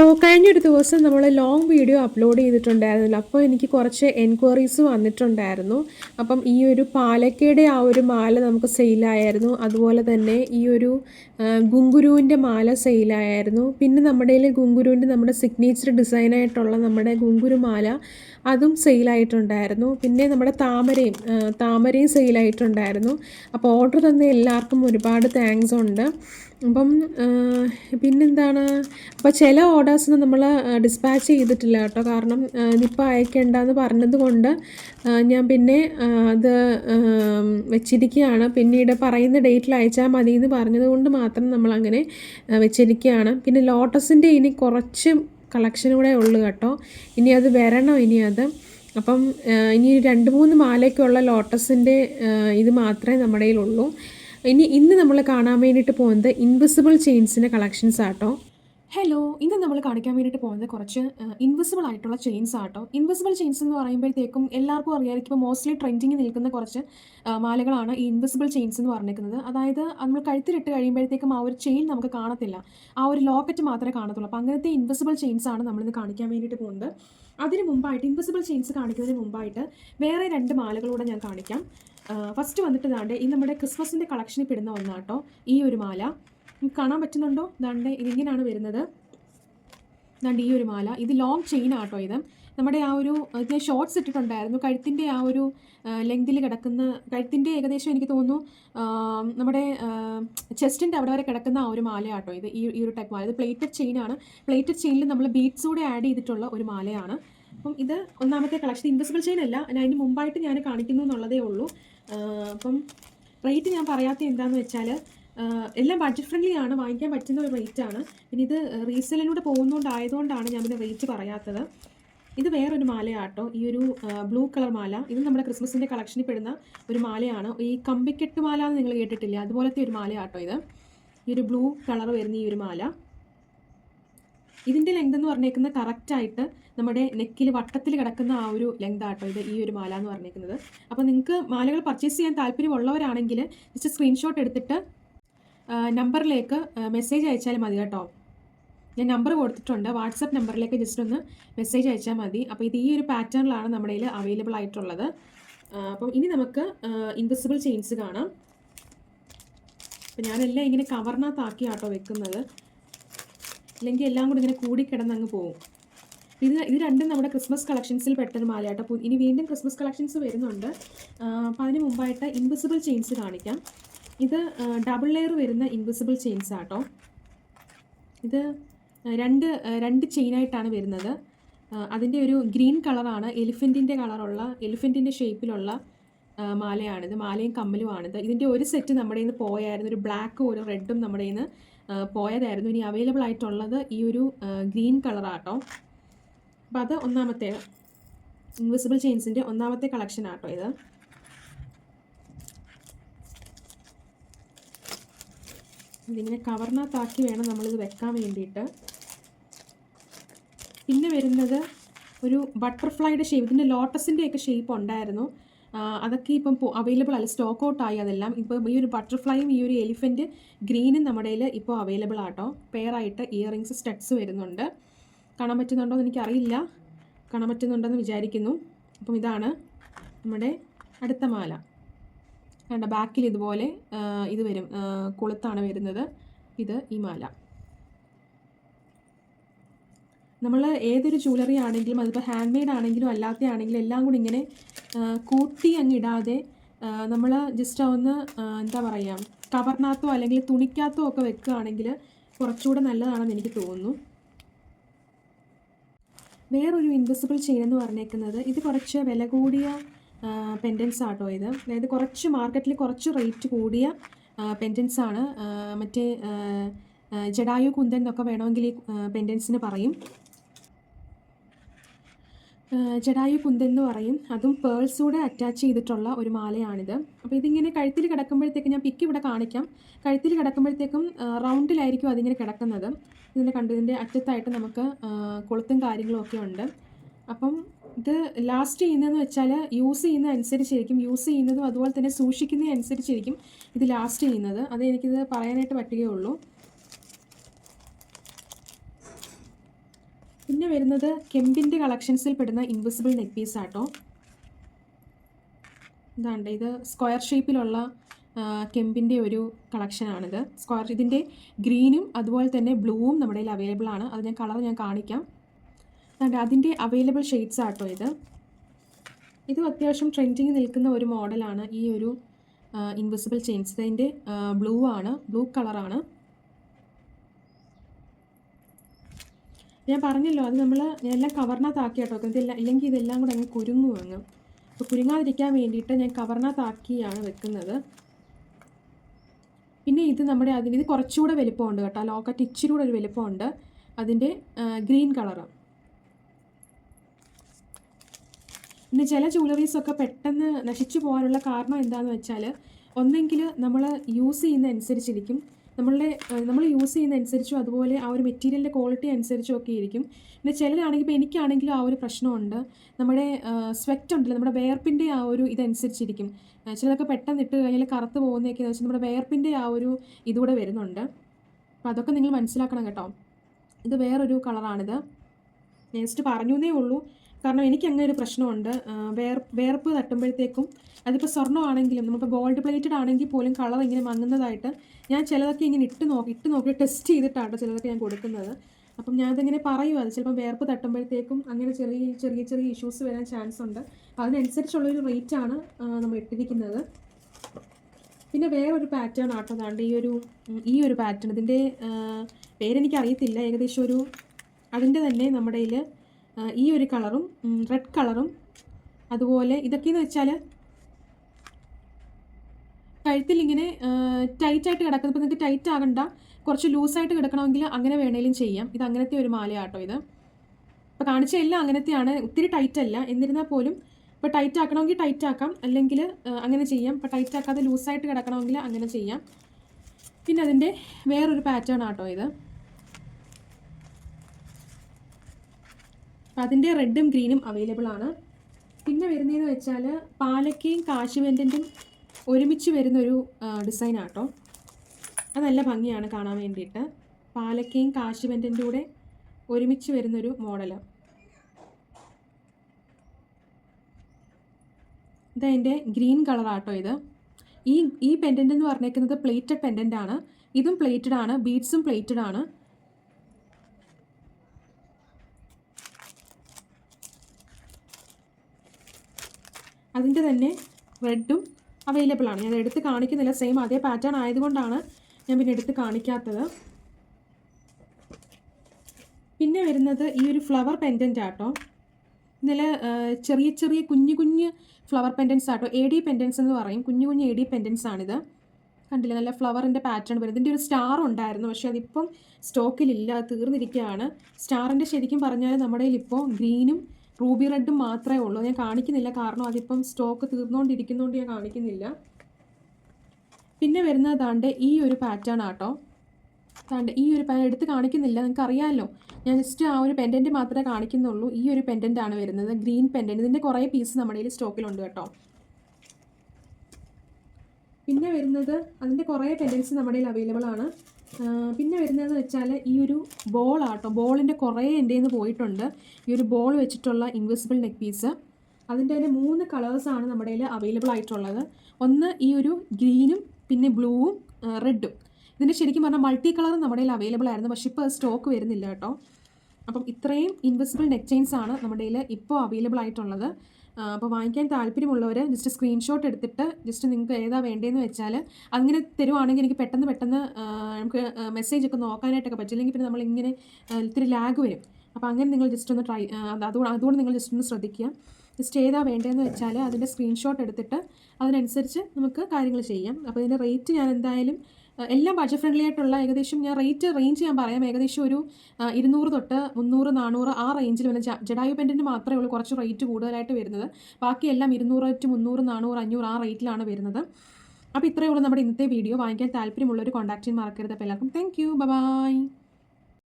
Hello കഴിഞ്ഞൊരു ദിവസം നമ്മൾ ലോങ് വീഡിയോ അപ്ലോഡ് ചെയ്തിട്ടുണ്ടായിരുന്നല്ലോ. അപ്പോൾ എനിക്ക് കുറച്ച് എൻക്വയറീസ് വന്നിട്ടുണ്ടായിരുന്നു. അപ്പം ഈ ഒരു പാലക്കയുടെ ആ ഒരു മാല നമുക്ക് സെയിലായിരുന്നു അതുപോലെ തന്നെ ഈ ഒരു ഗുങ്കുരുവിന്റെ മാല സെയിലായിരുന്നു പിന്നെ നമ്മുടെ കയ്യിൽ ഗുങ്കുരുവിന്റെ നമ്മുടെ സിഗ്നേച്ചർ ഡിസൈനായിട്ടുള്ള നമ്മുടെ ഗുങ്കുരു മാല അതും സെയിലായിട്ടുണ്ടായിരുന്നു പിന്നെ നമ്മുടെ താമരയും താമരയും സെയിലായിട്ടുണ്ടായിരുന്നു അപ്പോൾ ഓർഡർ തന്ന എല്ലാവർക്കും ഒരുപാട് താങ്ക്സ് ഉണ്ട്. അപ്പം പിന്നെന്താണ്? അപ്പം ചില ഓർഡേഴ്സിന് നമ്മൾ ഡിസ്പാച്ച് ചെയ്തിട്ടില്ല കേട്ടോ. കാരണം ഇതിപ്പോൾ അയക്കേണ്ടെന്ന് പറഞ്ഞത് കൊണ്ട് ഞാൻ പിന്നെ അത് വെച്ചിരിക്കുകയാണ് പിന്നീട് പറയുന്ന ഡേറ്റിൽ അയച്ചാൽ മതി എന്ന് പറഞ്ഞത് കൊണ്ട് മാത്രം നമ്മളങ്ങനെ വെച്ചിരിക്കുകയാണ് പിന്നെ ലോട്ടസിന്റെ ഇനി കുറച്ച് കളക്ഷൻ കൂടെ ഉള്ളു കേട്ടോ. ഇനി അത് വരണം ഇനി അത്. അപ്പം ഇനി രണ്ട് മൂന്ന് മാലയ്ക്കുള്ള ലോട്ടസിന്റെ ഇത് മാത്രമേ നമ്മുടെ കയ്യിലുള്ളൂ. ഇനി ഇന്ന് നമ്മൾ കാണാൻ വേണ്ടിയിട്ട് പോകുന്നത് ഇൻവിസിബിൾ ചെയിൻസിന്റെ കളക്ഷൻസ് ആട്ടോ. ഹലോ ഇന്ന് നമ്മൾ കാണിക്കാൻ വേണ്ടിയിട്ട് പോകുന്നത് കുറച്ച് ഇൻവിസിബിൾ ആയിട്ടുള്ള ചെയിൻസ് ആട്ടോ. ഇൻവിസിബിൾ ചെയിൻസ് എന്ന് പറയുമ്പോഴത്തേക്കും എല്ലാവർക്കും അറിയാമായിരിക്കും. ഇപ്പോൾ മോസ്റ്റ്ലി ട്രെൻഡിങ് നിൽക്കുന്ന കുറച്ച് മാലകളാണ് ഈ ഇൻവിസിബിൾ ചെയിൻസ് എന്ന് പറഞ്ഞിരിക്കുന്നത്. അതായത് നമ്മൾ കഴുത്തിലിട്ട് കഴിയുമ്പോഴത്തേക്കും ആ ഒരു ചെയിൻ നമുക്ക് കാണത്തില്ല. ആ ഒരു ലോക്കറ്റ് മാത്രമേ കാണത്തുള്ളൂ. അപ്പോൾ അങ്ങനത്തെ ഇൻവിസിബിൾ ചെയിൻസ് ആണ് നമ്മളിന്ന് കാണിക്കാൻ വേണ്ടിയിട്ട് പോകുന്നത്. അതിന് മുമ്പായിട്ട് ഇൻവിസിബിൾ ചെയിൻസ് കാണിക്കുന്നതിന് മുമ്പായിട്ട് വേറെ രണ്ട് മാലകളൂടെ ഞാൻ കാണിക്കാം. ഫസ്റ്റ് വന്നിട്ട് ദാണ്ട് ഈ നമ്മുടെ ക്രിസ്മസിന്റെ കളക്ഷനിൽ പെടുന്ന ഒന്നാട്ടോ ഈ ഒരു മാല. കാണാൻ പറ്റുന്നുണ്ടോ? ദാണ്ട് ഇതിങ്ങനെയാണ് വരുന്നത്. ദാണ്ട് ഈ ഒരു മാല. ഇത് ലോങ് ചെയിൻ ആട്ടോ ഇത്. നമ്മുടെ ആ ഒരു ഇത് ഞാൻ ഷോർട്ട്സ് ഇട്ടിട്ടുണ്ടായിരുന്നു. കഴുത്തിന്റെ ആ ഒരു ലെങ്തിൽ കിടക്കുന്ന കഴുത്തിന്റെ ഏകദേശം എനിക്ക് തോന്നുന്നു നമ്മുടെ ചെസ്റ്റിന്റെ അവിടെ വരെ കിടക്കുന്ന ആ ഒരു മാലയാട്ടോ ഇത്. ഈ ഈ ഒരു ടൈപ്പ് മാല. ഇത് പ്ലേറ്റഡ് ചെയിനാണ് പ്ലേറ്റഡ് ചെയിനിൽ നമ്മൾ ബീഡ്സ് കൂടെ ആഡ് ചെയ്തിട്ടുള്ള ഒരു മാലയാണ്. അപ്പം ഇത് ഒന്നാമത്തെ കളക്ഷൻ ഇൻവിസിബിൾ ചെയിൻ അല്ല അതിന് മുമ്പായിട്ട് ഞാൻ കാണിക്കുന്നു എന്നുള്ളതേ ഉള്ളൂ. അപ്പം റേറ്റ് ഞാൻ പറയാത്ത എന്താണെന്ന് വെച്ചാൽ എല്ലാം ബഡ്ജറ്റ് ഫ്രണ്ട്ലി ആണ് വാങ്ങിക്കാൻ പറ്റുന്ന ഒരു റേറ്റ് ആണ്. പിന്നെ ഇത് റീസെല്ലിലൂടെ പോകുന്നതുകൊണ്ടായതുകൊണ്ടാണ് ഞാൻ പിന്നെ റേറ്റ് പറയാത്തത്. ഇത് വേറൊരു മാലയാട്ടോ ഈ ഒരു ബ്ലൂ കളർ മാല. ഇത് നമ്മുടെ ക്രിസ്മസിന്റെ കളക്ഷനിൽ പെടുന്ന ഒരു മാലയാണ്. ഈ കമ്പിക്കെട്ട് മാല എന്ന് നിങ്ങൾ കേട്ടിട്ടില്ല? അതുപോലത്തെ ഒരു മാലയാട്ടോ ഇത്. ഈ ഒരു ബ്ലൂ കളർ വരുന്ന ഈ ഒരു മാല. ഇതിന്റെ ലെങ്ത് എന്ന് പറഞ്ഞേക്കുന്നത് കറക്റ്റായിട്ട് നമ്മുടെ നെക്കിൽ വട്ടത്തിൽ കിടക്കുന്ന ആ ഒരു ലെങ്ത് ആട്ടോ ഇത് ഈ ഒരു മാല എന്ന് പറഞ്ഞേക്കുന്നത്. അപ്പോൾ നിങ്ങൾക്ക് മാലകൾ പർച്ചേസ് ചെയ്യാൻ താല്പര്യമുള്ളവരാണെങ്കിൽ ജസ്റ്റ് സ്ക്രീൻഷോട്ട് എടുത്തിട്ട് നമ്പറിലേക്ക് മെസ്സേജ് അയച്ചാൽ മതി കേട്ടോ. ഞാൻ നമ്പർ കൊടുത്തിട്ടുണ്ട്. വാട്സപ്പ് നമ്പറിലേക്ക് ജസ്റ്റ് ഒന്ന് മെസ്സേജ് അയച്ചാൽ മതി. അപ്പോൾ ഇത് ഈ ഒരു പാറ്റേണിലാണ് നമ്മുടെ കയ്യിൽ അവൈലബിൾ ആയിട്ടുള്ളത്. അപ്പം ഇനി നമുക്ക് ഇൻവിസിബിൾ ചെയിൻസ് കാണാം. അപ്പം ഞാനെല്ലാം ഇങ്ങനെ കവറിനകത്താക്കി ആട്ടോ വെക്കുന്നത്. അല്ലെങ്കിൽ എല്ലാം കൂടി ഇങ്ങനെ കൂടിക്കിടന്ന് അങ്ങ് പോകും ഇത് ഇത് രണ്ടും നമ്മുടെ ക്രിസ്മസ് കളക്ഷൻസിൽ പെട്ടൊരു മാലയാട്ടോ. ഇനി വീണ്ടും ക്രിസ്മസ് കളക്ഷൻസ് വരുന്നുണ്ട്. അപ്പോൾ അതിന് മുമ്പായിട്ട് ഇൻവിസിബിൾ ചെയിൻസ് കാണിക്കാം. ഇത് ഡബിൾ ലെയർ വരുന്ന ഇൻവിസിബിൾ ചെയിൻസ് ആട്ടോ. ഇത് രണ്ട് രണ്ട് ചെയിനായിട്ടാണ് വരുന്നത്. അതിന്റെ ഒരു ഗ്രീൻ കളറാണ്. എലിഫന്റിന്റെ കളറുള്ള എലിഫന്റിന്റെ ഷേപ്പിലുള്ള മാലയാണിത് മാലയും കമ്മലുമാണിത് ഇതിന്റെ ഒരു സെറ്റ് നമ്മുടെ നിന്ന് പോയായിരുന്നു. ഒരു ബ്ലാക്കും ഒരു റെഡും നമ്മുടെ നിന്ന് പോയതായിരുന്നു. ഇനി അവൈലബിൾ ആയിട്ടുള്ളത് ഈ ഒരു ഗ്രീൻ കളറാട്ടോ അപ്പോൾ അത് ഒന്നാമത്തെ ഇൻവിസിബിൾ ചെയിൻസിന്റെ ഒന്നാമത്തെ കളക്ഷൻ ആട്ടോ ഇത്. ഇതിങ്ങനെ കവറിനകത്താക്കി വേണം നമ്മളിത് വെക്കാൻ വേണ്ടിയിട്ട്. പിന്നെ വരുന്നത് ഒരു ബട്ടർഫ്ലൈയുടെ ഷേപ്പ് ഇതിന്റെ ലോട്ടസിന്റെയൊക്കെ ഷേപ്പ് ഉണ്ടായിരുന്നു. അതൊക്കെ ഇപ്പം അവൈലബിൾ അല്ല. സ്റ്റോക്ക് ഔട്ട് ആയി അതെല്ലാം. ഇപ്പം ഈ ഒരു ബട്ടർഫ്ലൈയും ഈ ഒരു എലിഫന്റ് ഗ്രീനും നമ്മുടെ കയ്യിൽ ഇപ്പോൾ അവൈലബിൾ ആട്ടോ. പെയറായിട്ട് ഇയറിങ്സ് സ്റ്റഡ്സ് വരുന്നുണ്ട്. കാണാൻ പറ്റുന്നുണ്ടോ എന്ന് എനിക്കറിയില്ല. കാണാൻ പറ്റുന്നുണ്ടെന്ന് വിചാരിക്കുന്നു. അപ്പം ഇതാണ് നമ്മുടെ അടുത്ത മാല. കണ്ട ബാക്കിൽ ഇതുപോലെ ഇത് വരും. കൊളുത്താണ് വരുന്നത്. ഇത് ഈ മാല. നമ്മൾ ഏതൊരു ജ്വല്ലറി ആണെങ്കിലും അതിപ്പോൾ ഹാൻഡ് മെയ്ഡ് ആണെങ്കിലും അല്ലാത്ത ആണെങ്കിലും എല്ലാം കൂടി ഇങ്ങനെ കൂട്ടി അങ്ങിടാതെ നമ്മൾ ജസ്റ്റ് ഒന്ന് എന്താ പറയുക കവറിനകത്തോ അല്ലെങ്കിൽ തുണിക്കകത്തോ ഒക്കെ വെക്കുകയാണെങ്കിൽ കുറച്ചുകൂടെ നല്ലതാണെന്ന് എനിക്ക് തോന്നുന്നു. വേറൊരു ഇൻവിസിബിൾ ചെയിൻ എന്ന് പറഞ്ഞേക്കുന്നത് ഇത് കുറച്ച് വില കൂടിയ പെൻഡൻസ് ആട്ടോ ഇത്. അതായത് കുറച്ച് മാർക്കറ്റിൽ കുറച്ച് റേറ്റ് കൂടിയ പെൻഡൻസ് ആണ്. മറ്റേ ജഡായു കുന്തൻ എന്നൊക്കെ വേണമെങ്കിൽ ഈ പെൻഡൻസിന് പറയും. ജഡായു കുന്തൻ എന്ന് പറയും. അതും പേൾസൂടെ അറ്റാച്ച് ചെയ്തിട്ടുള്ള ഒരു മാലയാണിത്. അപ്പോൾ ഇതിങ്ങനെ കഴുത്തിൽ കിടക്കുമ്പോഴത്തേക്കും ഞാൻ പിക്ക് ഇവിടെ കാണിക്കാം. കഴുത്തിൽ കിടക്കുമ്പോഴത്തേക്കും റൗണ്ടിലായിരിക്കും അതിങ്ങനെ കിടക്കുന്നത്. ഇതിന്റെ കണ്ടു ഇതിന്റെ അറ്റത്തായിട്ട് നമുക്ക് കൊളുത്തും കാര്യങ്ങളും ഒക്കെ ഉണ്ട്. അപ്പം ഇത് ലാസ്റ്റ് ചെയ്യുന്നതെന്ന് വെച്ചാൽ യൂസ് ചെയ്യുന്ന അനുസരിച്ചിരിക്കും. യൂസ് ചെയ്യുന്നതും അതുപോലെ തന്നെ സൂക്ഷിക്കുന്ന അനുസരിച്ചിരിക്കും ഇത് ലാസ്റ്റ് ചെയ്യുന്നത്. അത് എനിക്കിത് പറയാനായിട്ട് പറ്റുകയുള്ളൂ. പിന്നെ വരുന്നത് കെമ്പിന്റെ കളക്ഷൻസിൽ പെടുന്ന ഇൻവിസിബിൾ നെക്ക് പീസ് ആട്ടോ. ഇതാണ്ട് ഇത് സ്ക്വയർ ഷേപ്പിലുള്ള കെമ്പിന്റെ ഒരു കളക്ഷനാണിത്. സ്ക്വയർ ഇതിന്റെ ഗ്രീനും അതുപോലെ തന്നെ ബ്ലൂവും നമ്മുടെ കയ്യിൽ അവൈലബിൾ ആണ്. അത് ഞാൻ കളർ ഞാൻ കാണിക്കാം. അതുകൊണ്ട് അതിന്റെ അവൈലബിൾ ഷെയ്ഡ്സ് ആട്ടോ ഇത്. ഇതും അത്യാവശ്യം ട്രെൻഡിങ് നിൽക്കുന്ന ഒരു മോഡലാണ് ഈ ഒരു ഇൻവിസിബിൾ ചെയിൻസ്. ഇതിന്റെ ബ്ലൂ ആണ് ബ്ലൂ കളറാണ്. ഞാൻ പറഞ്ഞല്ലോ അത് നമ്മൾ എല്ലാം കവറിനകത്താക്കി കേട്ടോ ഇതെല്ലാം ഇല്ലെങ്കിൽ ഇതെല്ലാം കൂടെ അങ്ങ് കുരുങ്ങും അങ്ങ് അപ്പോൾ കുരുങ്ങാതിരിക്കാൻ വേണ്ടിയിട്ട് ഞാൻ കവറിനകത്താക്കിയാണ് വെക്കുന്നത്. പിന്നെ ഇത് നമ്മുടെ അതിന് ഇത് കുറച്ചുകൂടെ വലിപ്പമുണ്ട് കേട്ടോ. ലോക്കറ്റ് ഇച്ചിരി കൂടെ ഒരു വലിപ്പമുണ്ട്. അതിന്റെ ഗ്രീൻ കളറ്. പിന്നെ ചില ജ്വല്ലറീസൊക്കെ പെട്ടെന്ന് നശിച്ചു പോകാനുള്ള കാരണം എന്താണെന്ന് വെച്ചാൽ ഒന്നെങ്കിൽ നമ്മൾ യൂസ് ചെയ്യുന്ന അനുസരിച്ചിരിക്കും നമ്മളുടെ നമ്മൾ യൂസ് ചെയ്യുന്ന അനുസരിച്ചും അതുപോലെ ആ ഒരു മെറ്റീരിയലിന്റെ ക്വാളിറ്റി അനുസരിച്ചും ഒക്കെ ഇരിക്കും പിന്നെ ചിലരാണെങ്കിൽ ഇപ്പോൾ എനിക്കാണെങ്കിലും ആ ഒരു പ്രശ്നമുണ്ട്. നമ്മുടെ സ്വെറ്റ് ഉണ്ടല്ലോ നമ്മുടെ വേർപ്പിന്റെ ആ ഒരു ഇതനുസരിച്ചിരിക്കും. ചിലതൊക്കെ പെട്ടെന്ന് ഇട്ട് കഴിഞ്ഞാൽ കറുത്ത് പോകുന്നതൊക്കെ വെച്ചാൽ നമ്മുടെ വേർപ്പിന്റെ ആ ഒരു ഇതുകൂടെ വരുന്നുണ്ട്. അപ്പോൾ അതൊക്കെ നിങ്ങൾ മനസ്സിലാക്കണം കേട്ടോ. ഇത് വേറൊരു കളറാണിത്. ഞാൻ ജസ്റ്റ് പറഞ്ഞു എന്നേ ഉള്ളൂ. കാരണം എനിക്ക് അങ്ങനെ ഒരു പ്രശ്നമുണ്ട്. വേർ വേർപ്പ് തട്ടുമ്പോഴത്തേക്കും അതിപ്പോൾ സ്വർണമാണെങ്കിലും നമ്മളിപ്പോൾ ഗോൾഡ് പ്ലേറ്റഡ് ആണെങ്കിൽ പോലും കളർ ഇങ്ങനെ മങ്ങുന്നതായിട്ട് ഞാൻ ചിലതൊക്കെ ഇങ്ങനെ ഇട്ട് നോക്കി ഇട്ട് നോക്കി ടെസ്റ്റ് ചെയ്തിട്ടാണ് ചിലതൊക്കെ ഞാൻ കൊടുക്കുന്നത്. അപ്പം ഞാനതിങ്ങനെ പറയും അത്. ചിലപ്പോൾ വേർപ്പ് തട്ടുമ്പോഴത്തേക്കും അങ്ങനെ ചെറിയ ചെറിയ ചെറിയ ഇഷ്യൂസ് വരാൻ ചാൻസ് ഉണ്ട്. അതിനനുസരിച്ചുള്ളൊരു റേറ്റാണ് നമ്മൾ ഇട്ടിരിക്കുന്നത്. പിന്നെ വേറൊരു പാറ്റേൺ ആട്ടോ അതാണ്ട് ഈ ഒരു ഈ ഒരു പാറ്റേൺ ഇതിന്റെ പേരെനിക്കറിയത്തില്ല. ഏകദേശം ഒരു അതിന്റെ തന്നെ നമ്മുടെ ഈ ഒരു കളറും റെഡ് കളറും. അതുപോലെ ഇതൊക്കെയെന്ന് വെച്ചാൽ കഴുത്തിൽ ഇങ്ങനെ ടൈറ്റായിട്ട് കിടക്കുന്നത് ഇപ്പോൾ നിങ്ങൾക്ക് ടൈറ്റ് ആകണ്ട കുറച്ച് ലൂസായിട്ട് കിടക്കണമെങ്കിൽ അങ്ങനെ വേണേലും ചെയ്യാം. ഇത് അങ്ങനത്തെ ഒരു മാലയാട്ടോ ഇത്. ഇപ്പോൾ കാണിച്ച എല്ലാം അങ്ങനത്തെയാണ്. ഒത്തിരി ടൈറ്റ് അല്ല. എന്നിരുന്നാൽ പോലും ഇപ്പോൾ ടൈറ്റ് ആക്കണമെങ്കിൽ ടൈറ്റ് ആക്കാം. അല്ലെങ്കിൽ അങ്ങനെ ചെയ്യാം. ഇപ്പോൾ ടൈറ്റ് ആക്കാതെ ലൂസായിട്ട് കിടക്കണമെങ്കിൽ അങ്ങനെ ചെയ്യാം. പിന്നെ അതിന്റെ വേറൊരു പാറ്റേൺ ആട്ടോ ഇത്. അപ്പം അതിന്റെ റെഡും ഗ്രീനും അവൈലബിൾ ആണ്. പിന്നെ വരുന്നതെന്ന് വെച്ചാൽ പാലക്കയും കാശുവെന്റും ഒരുമിച്ച് വരുന്നൊരു ഡിസൈൻ ആട്ടോ. അത് നല്ല ഭംഗിയാണ് കാണാൻ വേണ്ടിയിട്ട്. പാലക്കയും കാശുവെന്റിന്റെ കൂടെ ഒരുമിച്ച് വരുന്നൊരു മോഡൽ ഇതെന്റെ ഗ്രീൻ കളറാട്ടോ ഇത്. ഈ ഈ പെൻഡന്റ് എന്ന് പറഞ്ഞേക്കുന്നത് പ്ലേറ്റഡ് പെൻഡന്റ് ആണ്. ഇതും പ്ലേറ്റഡ് ആണ് ബീഡ്സും പ്ലേറ്റഡ് ആണ്. അതിന്റെ തന്നെ റെഡും അവൈലബിൾ ആണ്. ഞാൻ എടുത്ത് കാണിക്കുന്നില്ല. സെയിം അതേ പാറ്റേൺ ആയതുകൊണ്ടാണ് ഞാൻ പിന്നെ എടുത്ത് കാണിക്കാത്തത്. പിന്നെ വരുന്നത് ഈ ഒരു ഫ്ലവർ പെൻഡന്റ് ആട്ടോ. ഇതിൽ ചെറിയ ചെറിയ കുഞ്ഞു കുഞ്ഞ് ഫ്ലവർ പെൻഡൻസ് ആട്ടോ. എ ഡി പെൻഡൻസ് എന്ന് പറയും. കുഞ്ഞു കുഞ്ഞ് എ ഡി പെൻഡൻസ് ആണിത്. കണ്ടില്ല? നല്ല ഫ്ലവറിന്റെ പാറ്റേൺ വരും. ഇതിന്റെ ഒരു സ്റ്റാർ ഉണ്ടായിരുന്നു. പക്ഷേ അതിപ്പം സ്റ്റോക്കിലില്ല തീർന്നിരിക്കുകയാണ്. സ്റ്റാറിന്റെ ശരിക്കും പറഞ്ഞാൽ നമ്മുടെ ഇപ്പോൾ ഗ്രീനും റൂബി റെഡ് മാത്രമേ ഉള്ളൂ. ഞാൻ കാണിക്കുന്നില്ല. കാരണം അതിപ്പം സ്റ്റോക്ക് തീർന്നുകൊണ്ടിരിക്കുന്നതുകൊണ്ട് ഞാൻ കാണിക്കുന്നില്ല. പിന്നെ വരുന്നത് ദാണ്ട് ഈ ഒരു പാറ്റേൺ ആട്ടോ. താണ്ട് ഈ ഒരു പാൻ എടുത്ത് കാണിക്കുന്നില്ല. നിങ്ങൾക്ക് അറിയാമല്ലോ ഞാൻ ജസ്റ്റ് ആ ഒരു പെൻഡന്റ് മാത്രമേ കാണിക്കുന്നുള്ളൂ. ഈ ഒരു പെൻഡന്റ് ആണ് വരുന്നത്. ഗ്രീൻ പെൻഡന്റ് ഇതിന്റെ കുറേ പീസ് നമ്മുടെ കയ്യിൽ സ്റ്റോക്കിലുണ്ട് കേട്ടോ. പിന്നെ വരുന്നത് അതിന്റെ കുറേ പെൻഡൻസ് നമ്മുടെ കയ്യിൽ അവൈലബിൾ ആണ്. പിന്നെ വരുന്നതെന്ന് വെച്ചാൽ ഈ ഒരു ബോൾ ആട്ടോ ബോളിന്റെ കുറേ എന്റെ നിന്ന് പോയിട്ടുണ്ട്. ഈ ഒരു ബോൾ വെച്ചിട്ടുള്ള ഇൻവിസിബിൾ നെക്ക് പീസ് അതിന്റെ തന്നെ മൂന്ന് കളേഴ്സാണ് നമ്മുടെ കയ്യിൽ അവൈലബിൾ ആയിട്ടുള്ളത്. ഒന്ന് ഈ ഒരു ഗ്രീനും പിന്നെ ബ്ലൂവും റെഡും ഇതിന്റെ ശരിക്കും പറഞ്ഞാൽ മൾട്ടി കളർ നമ്മുടെ കയ്യിൽ അവൈലബിൾ ആയിരുന്നു. പക്ഷേ ഇപ്പോൾ സ്റ്റോക്ക് വരുന്നില്ല കേട്ടോ. അപ്പം ഇത്രയും ഇൻവിസിബിൾ നെക്ക് ചെയിൻസ് ആണ് നമ്മുടെ കയ്യിൽ ഇപ്പോൾ അവൈലബിൾ ആയിട്ടുള്ളത്. അപ്പോൾ വാങ്ങിക്കാൻ താല്പര്യമുള്ളവർ ജസ്റ്റ് സ്ക്രീൻഷോട്ട് എടുത്തിട്ട് ജസ്റ്റ് നിങ്ങൾക്ക് ഏതാ വേണ്ടതെന്ന് വെച്ചാൽ അങ്ങനെ തരുവാണെങ്കിൽ എനിക്ക് പെട്ടെന്ന് പെട്ടെന്ന് നമുക്ക് മെസ്സേജ് ഒക്കെ നോക്കാനായിട്ടൊക്കെ പറ്റും. അല്ലെങ്കിൽ പിന്നെ നമ്മളിങ്ങനെ ഇങ്ങനെ ഇത്തിരി ലാഗ് വരും. അപ്പോൾ അങ്ങനെ നിങ്ങൾ ജസ്റ്റ് ഒന്ന് ട്രൈ അതുകൊണ്ട് അതുകൊണ്ട് നിങ്ങൾ ജസ്റ്റ് ഒന്ന് ശ്രദ്ധിക്കുക. ജസ്റ്റ് ഏതാ വേണ്ടതെന്ന് വെച്ചാൽ അതിന്റെ സ്ക്രീൻഷോട്ട് എടുത്തിട്ട് അതിനനുസരിച്ച് നമുക്ക് കാര്യങ്ങൾ ചെയ്യാം. അപ്പോൾ ഇതിന്റെ റേറ്റ് ഞാൻ എന്തായാലും എല്ലാം ബഡ്ജറ്റ് ഫ്രണ്ട്ലി ആയിട്ടുള്ള ഏകദേശം ഞാൻ റേറ്റ് റേഞ്ച് ഞാൻ പറയാം. ഏകദേശം ഒരു ഇരുന്നൂറ് തൊട്ട് മുന്നൂറ് നാനൂറ് ആ റേഞ്ചിൽ വരുന്ന ജഡായു പെന്റിന് മാത്രമേ ഉള്ളൂ കുറച്ച് റേറ്റ് കൂടുതലായിട്ട് വരുന്നത്. ബാക്കിയെല്ലാം ഇരുന്നൂറ് ടു മുന്നൂറ് നാനൂറ് അഞ്ഞൂറ് ആ റേറ്റിലാണ് വരുന്നത്. അപ്പോൾ ഇത്രയേ ഉള്ളൂ നമ്മുടെ ഇന്നത്തെ വീഡിയോ വാങ്ങിക്കാൻ താല്പര്യമുള്ളവർ കോൺടാക്റ്റ് ചെയ്യാൻ മറക്കരുത്. അപ്പോൾ എല്ലാവർക്കും താങ്ക് യു ബൈ